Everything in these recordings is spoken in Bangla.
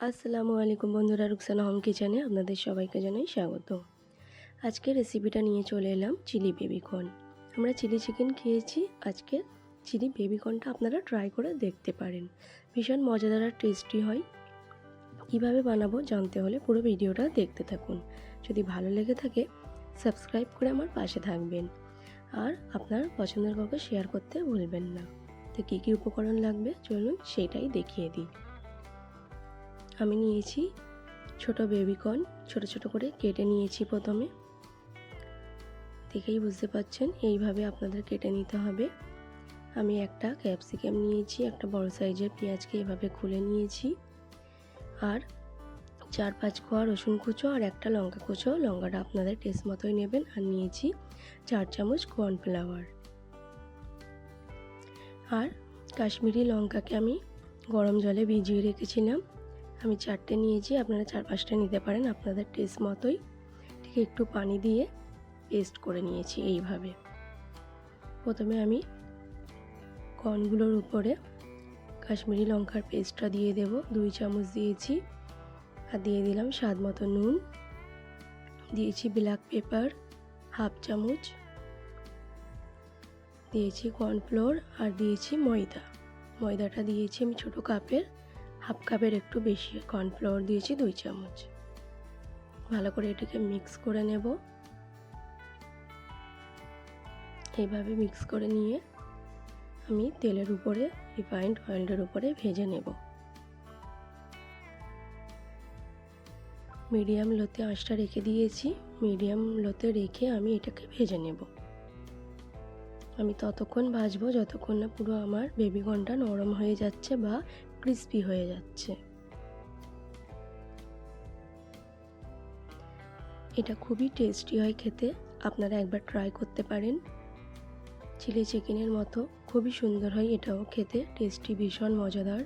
আসসালামু আলাইকুম বন্ধুরা, রুকসানা হোম কিচেনে আপনাদের সবাইকে জানাই স্বাগত। আজকে রেসিপিটা নিয়ে চলে এলাম চিলি বেবিকর্ন। আমরা চিলি চিকেন খেয়েছি, আজকে চিলি বেবিকর্নটা আপনারা ট্রাই করে দেখতে পারেন। ভীষণ মজাদার আর টেস্টি হয়। কীভাবে বানাবো জানতে হলে পুরো ভিডিওটা দেখতে থাকুন। যদি ভালো লেগে থাকে সাবস্ক্রাইব করে আমার পাশে থাকবেন। আর আপনার পছন্দের কাউকে শেয়ার করতে ভুলবেন না। তো কী কী উপকরণ লাগবে? চলুন সেটাই দেখিয়ে দিই। আমি নিয়েছি ছোট বেবিকর্ন ছোট ছোট করে কেটে নিয়েছি প্রথমে। দেখেই বুঝতে পাচ্ছেন এইভাবে আপনাদের কেটে নিতে হবে। আমি একটা ক্যাপসিকাম নিয়েছি, একটা বড় সাইজের পেঁয়াজকে এভাবে খুলে নিয়েছি। আর চার পাঁচ কোয়া রসুন কুচো আর একটা লঙ্কা কুচো, লঙ্কাটা আপনাদের টেস্ট মতোই নেবেন। আর নিয়েছি চার চামচ কর্নফ্লাওয়ার আর কাশ্মীরি লঙ্কাকে আমি গরম জলে ভিজিয়ে রেখেছিলাম। আমি চারটে নিয়েছি, আপনারা চার পাঁচটা নিতে পারেন আপনাদের টেস্ট মতোই। ঠিক একটু পানি দিয়ে পেস্ট করে নিয়েছি এইভাবে। প্রথমে আমি কর্নগুলোর উপরে কাশ্মীরি লঙ্কার পেস্টটা দিয়ে দেব, দুই চামচ দিয়েছি। আর দিয়ে দিলাম স্বাদ মতো নুন। দিয়েছি ব্ল্যাক পেপার হাফ চামচ। দিয়েছি কর্নফ্লোর আর দিয়েছি ময়দা। ময়দাটা দিয়েছি আমি ছোটো কাপের হাফ কাপের একটু বেশি কর্নফ্লাওয়ার দিয়েছি, দুই চামচ। ভালো করে এটাকে মিক্স করে নেব। এইভাবে মিক্স করে নিয়ে আমি তেলের উপরে, রিফাইন্ড অয়েলের উপরে ভেজে নেব। মিডিয়াম লোতে আঁচটা রেখে দিয়েছি। মিডিয়াম লোতে রেখে আমি এটাকে ভেজে নেব। আমি ততক্ষণ ভাজবো, যতক্ষণ না পুরো আমার বেবিকর্নটা নরম হয়ে যাচ্ছে বা ক্রিস্পি হয়ে যাচ্ছে। এটা খুবই টেস্টি হয় খেতে। আপনারা একবার ট্রাই করতে পারেন। চিলি চিকেনের মতো খুবই সুন্দর হয় এটাও খেতে টেস্টি ভীষণ মজাদার।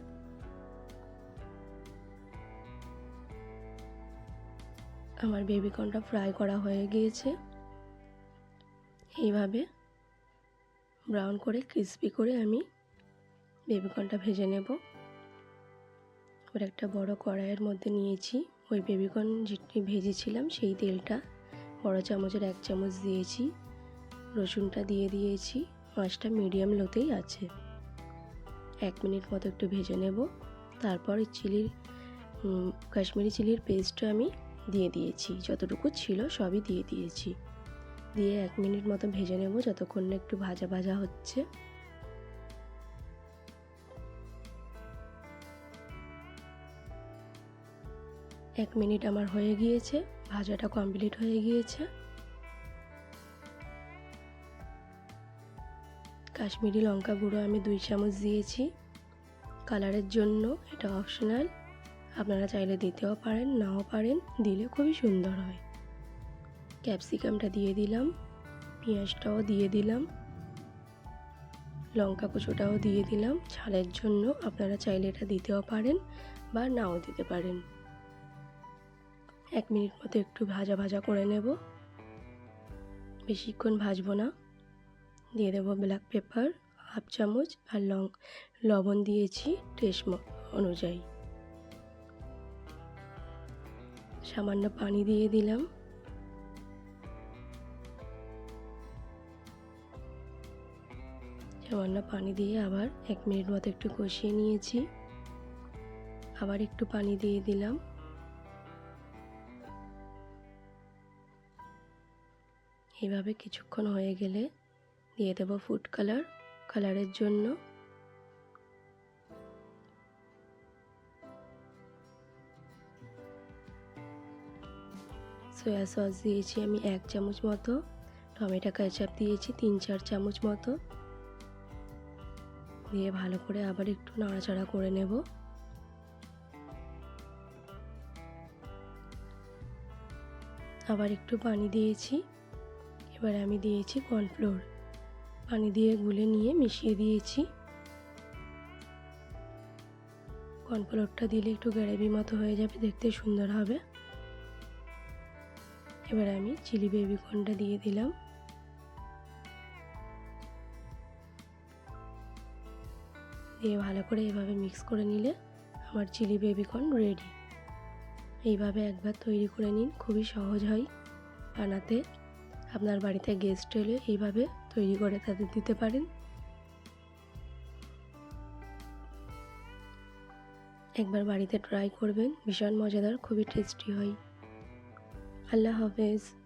আমার বেবিকর্নটা ফ্রাই করা হয়ে গিয়েছে। এইভাবে ব্রাউন করে ক্রিস্পি করে আমি বেবিকর্নটা ভেজে নেব। এবার একটা বড় কড়াইয়ের মধ্যে নিয়েছি। ওই বেবিকর্ন যেটি ভেজেছিলাম, সেই তেলটা। বড় চামচের এক চামচ দিয়েছি। রসুনটা দিয়ে দিয়েছি। মাছটা মিডিয়াম লোতেই আছে। এক মিনিট মতো একটু ভেজে নেব। তারপর চিলির কাশ্মীরি চিলির পেস্টটা আমি দিয়ে দিয়েছি। যতটুকু ছিল সবই দিয়ে দিয়েছি। দিয়ে এক মিনিট মতো ভেজে নেব, যতক্ষণ না একটু ভাজা ভাজা হচ্ছে। এক মিনিট আমার হয়ে গিয়েছে, ভাজাটা কমপ্লিট হয়ে গিয়েছে। কাশ্মীরি লঙ্কা গুঁড়ো আমি দুই চামচ দিয়েছি। কালারের জন্য এটা অপশনাল আপনারা চাইলে দিতেও পারেন, নাও পারেন, দিলে খুবই সুন্দর হয়। ক্যাপসিকামটা দিয়ে দিলাম, পেঁয়াজটাও দিয়ে দিলাম। লঙ্কা কুচোটাও দিয়ে দিলাম। ঝালের জন্য আপনারা চাইলে এটা দিতেও পারেন বা নাও দিতে পারেন। এক মিনিট মতো একটু ভাজা ভাজা করে নেব। বেশিক্ষণ ভাজবো না। দিয়ে দেবো ব্ল্যাক পেপার হাফ চামচ আর লং লবণ দিয়েছি টেস্ট অনুযায়ী। সামান্য পানি দিয়ে দিলাম। সামান্য পানি দিয়ে আবার এক মিনিট মতো একটু কষিয়ে নিয়েছি। আবার একটু পানি দিয়ে দিলাম। এইভাবে কিছুক্ষণ হয়ে গেলে দিয়ে দেবো ফুড কালার কালারের জন্য। সয়া সস দিয়েছি আমি এক চামচ মতো, টমেটো কেচাপ দিয়েছি তিন চার চামচ মতো। দিয়ে ভালো করে আবার একটু নাড়াচাড়া করে নেব। আবার একটু পানি দিয়েছি। এবার আমি দিয়েছি কর্নফ্লোর। পানি দিয়ে গুলে নিয়ে মিশিয়ে দিয়েছি। কর্নফ্লোরটা দিলে একটু গ্রেভি মতো হয়ে যাবে, দেখতে সুন্দর হবে। এবার আমি চিলি বেবি কর্নটা দিয়ে দিলাম। দিয়ে ভালো করে এভাবে মিক্স করে নিলে আমার চিলি বেবিকর্ন রেডি। এইভাবে একবার তৈরি করে নিন, খুবই সহজ হয় বানাতে। আপনার বাড়িতে গেস্ট এলে এইভাবে তৈরি করে তাদের দিতে পারেন। একবার বাড়িতে ট্রাই করবেন, ভীষণ মজাদার, খুবই টেস্টি হয়। আল্লাহ হাফেজ।